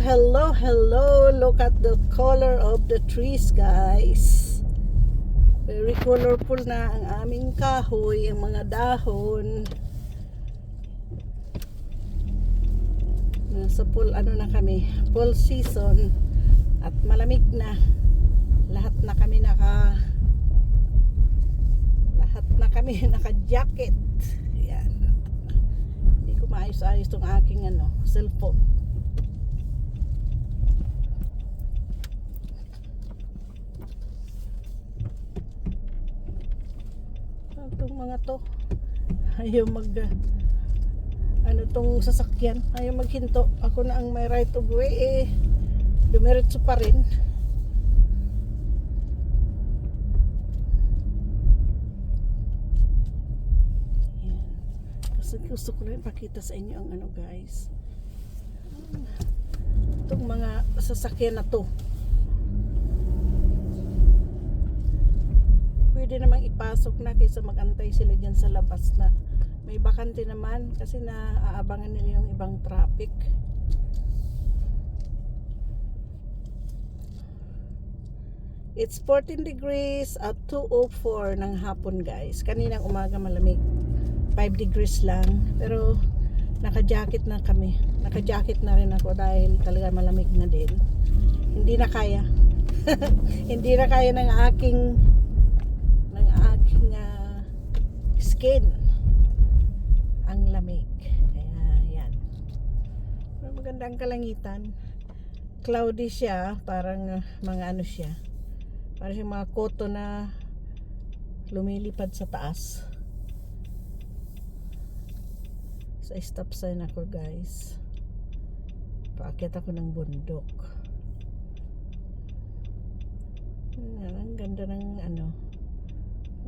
hello, hello. Look at the color of the trees, guys. Very colorful na ang aming kahoy, ang mga dahon. Nasa full ano na kami, full season at malamig na. Lahat na kami naka lahat na kami naka-jacket. Yan. Hindi ko maayos-ayos tong aking ano, cellphone. Itong mga to. Ayaw mag ano tong sasakyan. Ayaw maghinto. Ako na ang may right of way eh. Dumiretso pa rin. Yan. kasi gusto ko lang ipakita sa inyo ang ano guys. Itong mga sasakyan na to pwede namang ipasok na kaysa magantay sila dyan sa labas na may bakante naman kasi naaabangan nila yung ibang traffic It's 14 degrees at 2.04 ng hapon guys. Kaninang umaga malamig. 5 degrees lang. Pero naka-jacket na kami. Naka-jacket na rin ako dahil talaga malamig na din. Hindi na kaya. Hindi na kaya ng aking ng aking ah, skin ang lamig. Kaya yan. Maganda ang kalangitan. Cloudy siya, parang ah, mga ano siya. Parang siyang mga koto na lumilipad sa taas. Sa stop sign ako guys. Paakyat ako ng bundok. Ang ganda ng ano.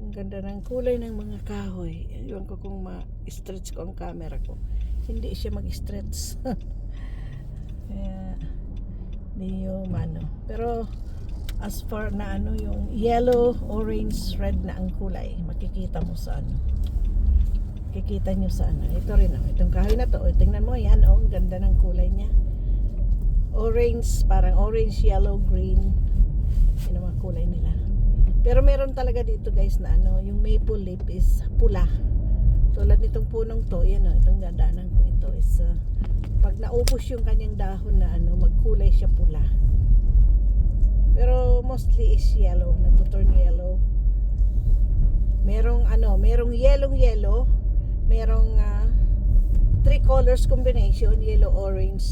Ang ganda ng kulay ng mga kahoy. Ewan ko kung ma-stretch ko ang camera ko. Hindi siya mag-stretch. Kaya, hindi yung ano. Pero, as far na ano yung yellow, orange, red na ang kulay makikita mo sa ano makikita nyo sa ano ito rin oh, itong kahoy na to oh, tingnan mo yan oh, ang ganda ng kulay niya orange, parang orange, yellow, green yun ang mga kulay nila pero meron talaga dito guys na ano yung maple leaf is pula tulad nitong punong to yan oh, itong dadaanan ko ito is uh, pag naubos yung kanyang dahon na ano magkulay siya pula pero mostly is yellow, nagtuturn yellow. Merong ano, merong yellow yellow, merong ah, three colors combination, yellow, orange,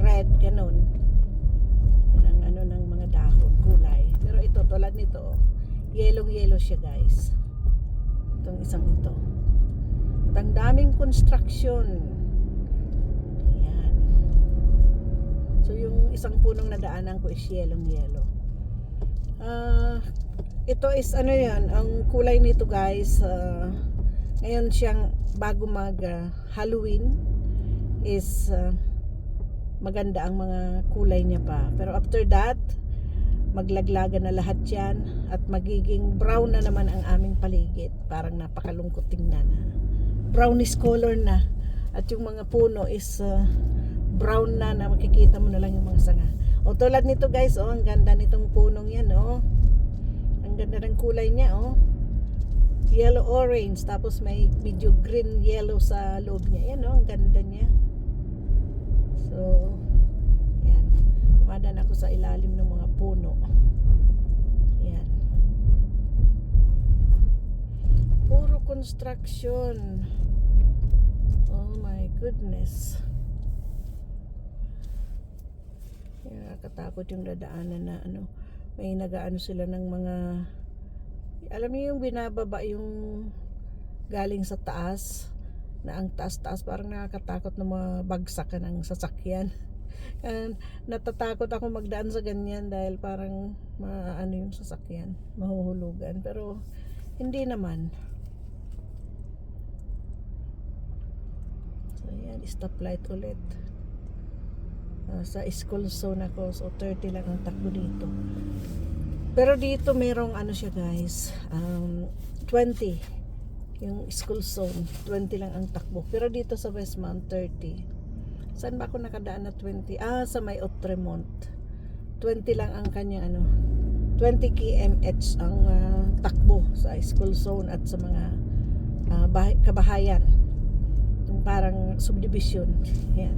red, ganun. Yan ang ano ng mga dahon, kulay. Pero ito, tulad nito, yellow yellow siya guys. Itong isang ito. At ang daming construction. Yan. So yung isang punong nadaanan ko is yellow yellow. Ah, ito is ano yan, ang kulay nito guys, ah, ngayon siyang bago mag ah, Halloween is ah, maganda ang mga kulay niya pa. Pero after that, maglaglagan na lahat yan at magiging brown na naman ang aming paligid. Parang napakalungkot tingnan. Brownish color na. At yung mga puno is ah, brown na na makikita mo na lang yung mga sanga. O tulad nito guys, oh, ang ganda nitong punong yan, oh. Ang ganda ng kulay niya, oh. Yellow orange, tapos may medyo green yellow sa loob niya. Yan, oh, ang ganda niya. So, yan. Dumadaan ako sa ilalim ng mga puno. Yan. Puro construction. Oh my goodness. Kaya katakot yung dadaanan na ano, may nagaano sila ng mga alam niyo yung binababa yung galing sa taas na ang taas-taas parang nakakatakot na mabagsakan ng sasakyan. Natatakot ako magdaan sa ganyan dahil parang maano yung sasakyan, mahuhulugan. Pero hindi naman. So yan, stoplight ulit. Ah, sa school zone ako, so 30 lang ang takbo dito. Pero dito merong ano siya guys, um, 20 yung school zone, 20 lang ang takbo. Pero dito sa Westmount, 30. Saan ba ako nakadaan na 20? Ah, sa may Otremont. 20 lang ang kanyang ano. 20 kmh ang ah, takbo sa school zone at sa mga ah, bahay- kabahayan. Yung parang subdivision. Yan.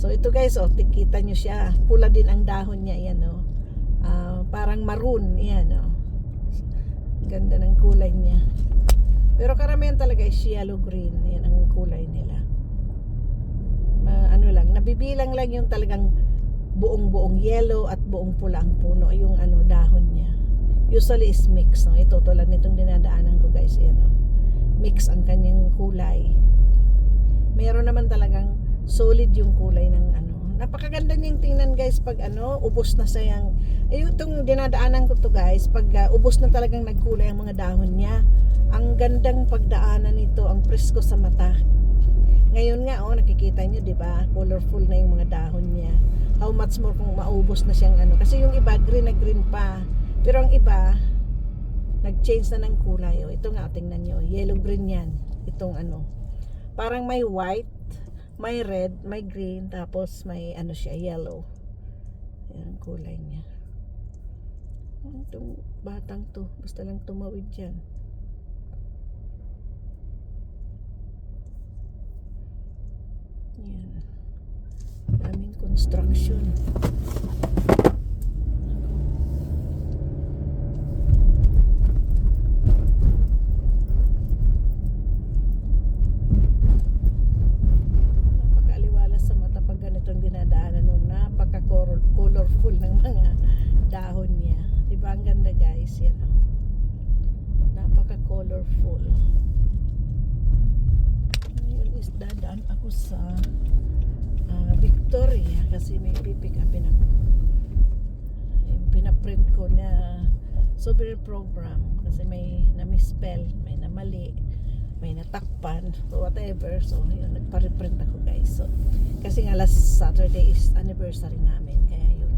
So ito guys, oh, tikita nyo siya. Pula din ang dahon niya, yan oh. Ah, parang maroon, yan oh. Ganda ng kulay niya. Pero karamihan talaga is yellow green. Yan ang kulay nila. Ma, ano lang, nabibilang lang yung talagang buong-buong yellow at buong pula ang puno, yung ano dahon niya. Usually is mix, no? Ito tulad nitong dinadaanan ko guys, yan oh. Mix ang kanyang kulay. Meron naman talagang solid yung kulay ng ano. Napakaganda niyang tingnan guys pag ano, ubos na sayang. Ayun itong dinadaanan ko to guys, pag uh, ubos na talagang nagkulay ang mga dahon niya. Ang gandang pagdaanan nito, ang presko sa mata. Ngayon nga oh, nakikita niyo 'di ba? Colorful na yung mga dahon niya. How much more kung maubos na siyang ano. Kasi yung iba green na green pa. Pero ang iba nag-change na ng kulay. Oh, ito nga tingnan niyo, yellow green 'yan. Itong ano. Parang may white, may red, may green, tapos may ano siya, yellow. Yan kulay niya. Itong batang to, basta lang tumawid dyan. Yan. Daming construction. napakaaliwalas sa mata pag ganitong dinadaanan nung napaka-colorful ng mga dahon niya. Di ba ang ganda guys? Yan o. Napaka-colorful. Ngayon is dadaan ako sa ah, Victoria kasi may pipick upin ako. Yung pinaprint ko na souvenir program kasi may na-misspell, may namali may natakpan o whatever. So yun nagpa-reprint ako guys. So kasi nga last Saturday is anniversary namin kaya yun.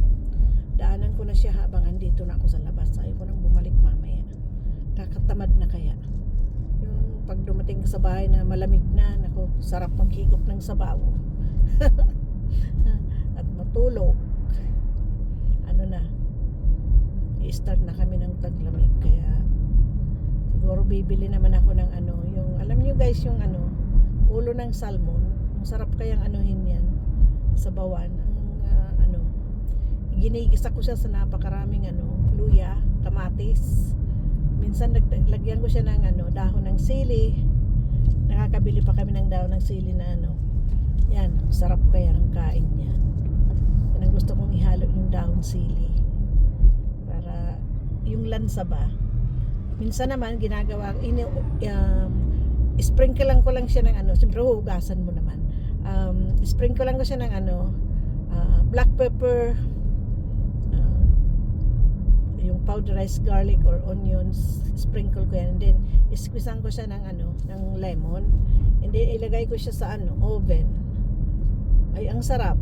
Daanan ko na siya habang andito na ako sa labas. Ayaw ko nang bumalik mamaya. Kakatamad na kaya. Yung pag dumating sa bahay na malamig na nako sarap maghigop ng sabaw at matulog. Ano na i-start na kami ng taglamig. Kaya siguro bibili naman ako ng ano yung alam niyo guys yung ano ulo ng salmon. Ang sarap kayang anuhin yan sa bawan. Ang ah, ano ginigisa ko siya sa napakaraming ano luya kamatis. Minsan naglagyan ko siya ng ano dahon ng sili. Nakakabili pa kami ng dahon ng sili na ano. Yan sarap kaya ng kain niya ang gusto kong ihalo yung dahon sili. Para yung lansa ba? Minsan naman ginagawa ini um, sprinkle lang ko lang siya ng ano siyempre hugasan mo naman. Um, sprinkle lang ko siya ng ano ah, black pepper ah, yung powderized garlic or onions sprinkle ko yan. And then squeezean ko siya ng ano ng lemon. And then ilagay ko siya sa ano oven. Ay ang sarap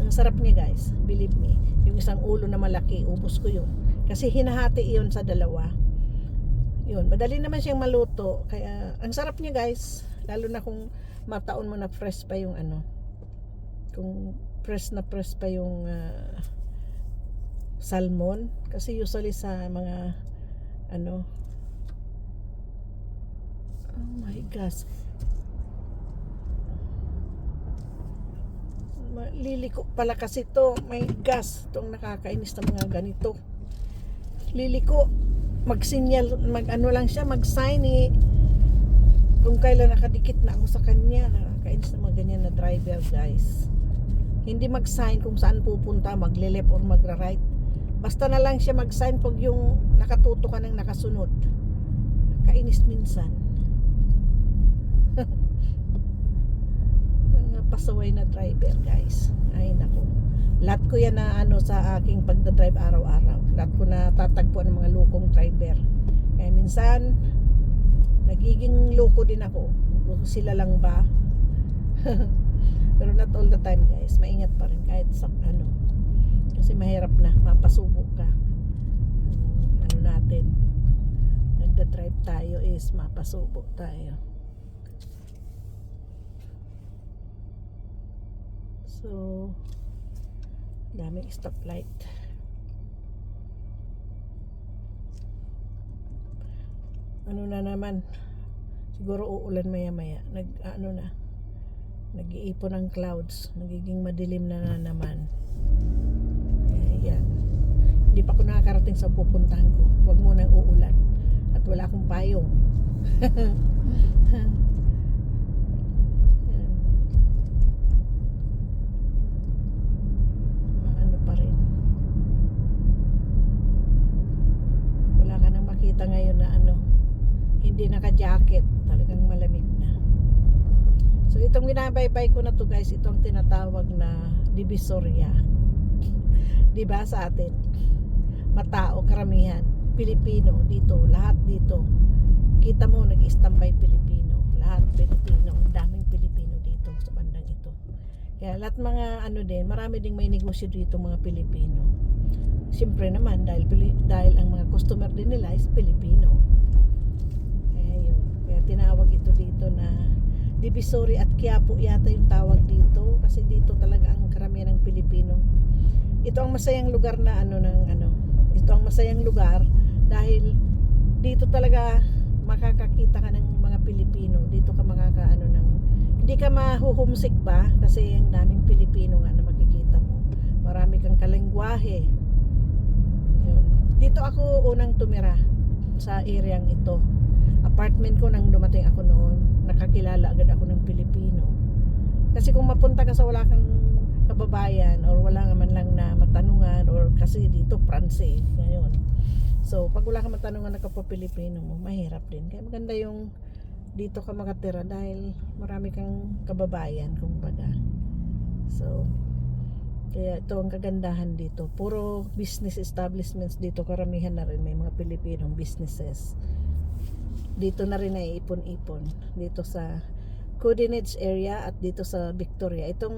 ang sarap niya guys believe me yung isang ulo na malaki ubos ko yun kasi hinahati iyon sa dalawa yun, madali naman siyang maluto. Kaya, ang sarap niya guys. Lalo na kung mataon mo na fresh pa yung ano. Kung fresh na fresh pa yung ah, salmon. Kasi usually sa mga ano. Oh my gosh. Ma- Liliko pala kasi to. My gas. Itong nakakainis na mga ganito. Liliko magsinyal, mag ano lang siya, mag-sign eh. Kung kailan nakadikit na ako sa kanya, nakakainis na mga ganyan na driver guys. Hindi mag-sign kung saan pupunta, magle-left or magra-right. Basta na lang siya mag-sign pag yung nakatuto ka ng nakasunod. Kainis minsan. mga pasaway na driver guys. Ay nako. Lahat ko yan na ano sa aking pagdadrive araw-araw. Lahat ko na tatagpuan ng mga lukong driver. Kaya minsan, nagiging loko din ako. Kung sila lang ba? Pero not all the time guys. Maingat pa rin kahit sa ano. Kasi mahirap na. Mapasubo ka. Ano natin. Nagda-drive tayo is mapasubo tayo. So, daming stoplight. Ano na naman, siguro uulan maya maya. Nag, ano na, nag-iipon ng clouds. Nagiging madilim na, na naman. Ayan. Hindi pa ako nakakarating sa pupuntahan ko. Huwag mo uulan. At wala akong payong. Ayan. Ano pa rin. Wala ka nang makita ngayon na ano, hindi naka-jacket. Talagang malamig na. So itong binabaybay ko na to guys, ito ang tinatawag na Divisoria. 'Di ba sa atin? Matao karamihan, Pilipino dito, lahat dito. Kita mo nag-standby Pilipino, lahat Pilipino, daming Pilipino dito sa bandang ito. Kaya lahat mga ano din, marami ding may negosyo dito mga Pilipino. Siyempre naman dahil dahil ang mga customer din nila is Pilipino. Tinawag ito dito na Divisory at Quiapo yata yung tawag dito kasi dito talaga ang karamihan ng Pilipino. Ito ang masayang lugar na ano ng ano. Ito ang masayang lugar dahil dito talaga makakakita ka ng mga Pilipino. Dito ka makakaano ng hindi ka mahuhumsik ba kasi ang daming Pilipino nga na makikita mo. Marami kang kalengguwahe. Dito ako unang tumira sa areang ito apartment ko nang dumating ako noon, nakakilala agad ako ng Pilipino. Kasi kung mapunta ka sa wala kang kababayan or wala nga man lang na matanungan or kasi dito Pranse ngayon. So, pag wala kang matanungan na kapwa Pilipino mo, mahirap din. Kaya maganda yung dito ka makatira dahil marami kang kababayan, kumbaga. So, kaya ito ang kagandahan dito. Puro business establishments dito, karamihan na rin may mga Pilipinong businesses dito na rin naiipon-ipon dito sa Coordinates area at dito sa Victoria. Itong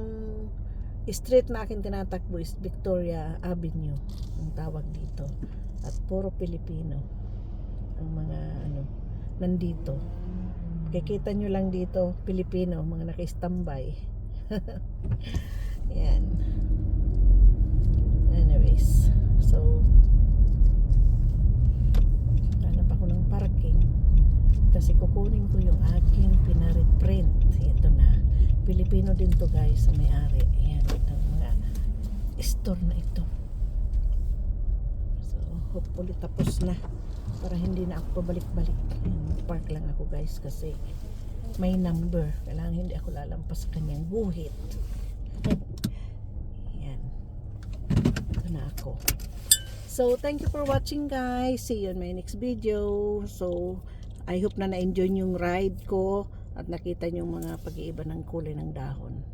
street na akin tinatakbo is Victoria Avenue ang tawag dito. At puro Pilipino ang mga ano nandito. Kikita nyo lang dito Pilipino mga naka-standby yan. Anyways so hanap ako ng parking kasi kukunin ko yung aking pinareprint ito na. Pilipino din to guys sa may-ari. Ayan ito mga store na ito. So hopefully tapos na. Para hindi na ako pabalik-balik. Ayan, park lang ako guys kasi may number. Kailangan hindi ako lalampas sa kanyang guhit. Ayan. Ito na ako. So, thank you for watching guys. See you in my next video. So, I hope na na-enjoy yung ride ko at nakita yung mga pag-iiba ng kulay ng dahon.